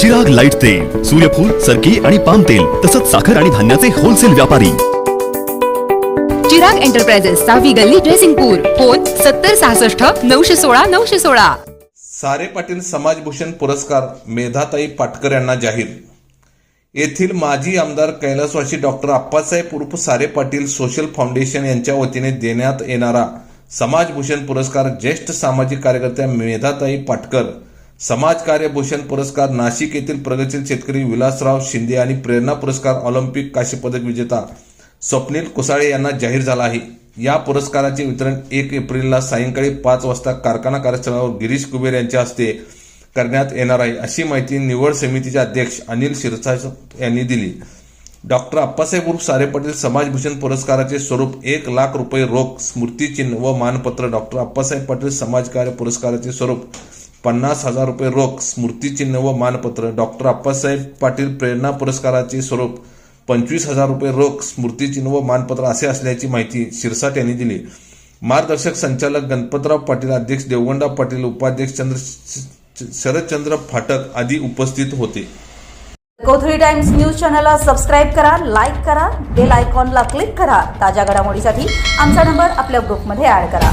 Chirag light तेल सूर्यफूल सरकी आणि पाम तेल तसंच साखर आणि धान्याचे होलसेल व्यापारी. चिराग एंटरप्राइजेस सहावी गल्ली ड्रेसिंगपूर फोन सत्तर सहासष्ट नऊशे सोळा नऊशे सोळा. सारे पाटील समाजभूषण पुरस्कार मेधाताई पाटकर यांना जाहीर. येथील माजी आमदार कैलासवासी डॉक्टर आप्पासाहेब उर्फ सारे पाटील सोशल फाउंडेशन यांच्या वतीने देण्यात येणारा समाजभूषण पुरस्कार ज्येष्ठ सामाजिक कार्यकर्त्या मेधाताई पाटकर समाज कार्यभूषण पुरस्कार नाशिक येथील प्रगतशील शेतकरी विलासराव शिंदे आणि प्रेरणा पुरस्कार ऑलिम्पिक काश्य पदक विजेता स्वप्नील कुसाळे यांना जाहीर झाला आहे. या पुरस्काराचे वितरण एक एप्रिलला सायंकाळी पाच वाजता कारखाना कार्यस्थळावर गिरीश कुबेर यांच्या हस्ते करण्यात येणार आहे अशी माहिती निवड समितीचे अध्यक्ष अनिल शिरसाट यांनी दिली. डॉक्टर अप्पासाहेब उर्फ सारे पाटील समाजभूषण पुरस्काराचे स्वरूप एक लाख रुपये रोख स्मृतिचिन्ह व मानपत्र डॉक्टर अप्पासाहेब पाटील समाजकार्य पुरस्काराचे स्वरूप पन्नास हजार रुपये रोख स्मृतिचिन्ह व मानपत्र. डॉक्टर अप्पासाहेब पाटील प्रेरणा पुरस्काराचे स्वरूप. पंचवीस हजार रुपये रोख स्मृतिचिन्ह व मानपत्र असे असल्याची माहिती शिरसाट यांनी दिली. मार्गदर्शक संचालक गणपतराव पाटील अध्यक्ष देवगणराव पाटील उपाध्यक्ष चंद्र शरदचंद्र फाटक आदी उपस्थित होते. कोथळी टाइम्स न्यूज चॅनलला सबस्क्राईब करा लाईक करा बेल आयकॉनला क्लिक करा. ताज्या घडामोडीसाठी आमचा नंबर आपल्या ग्रुपमध्ये ऍड करा.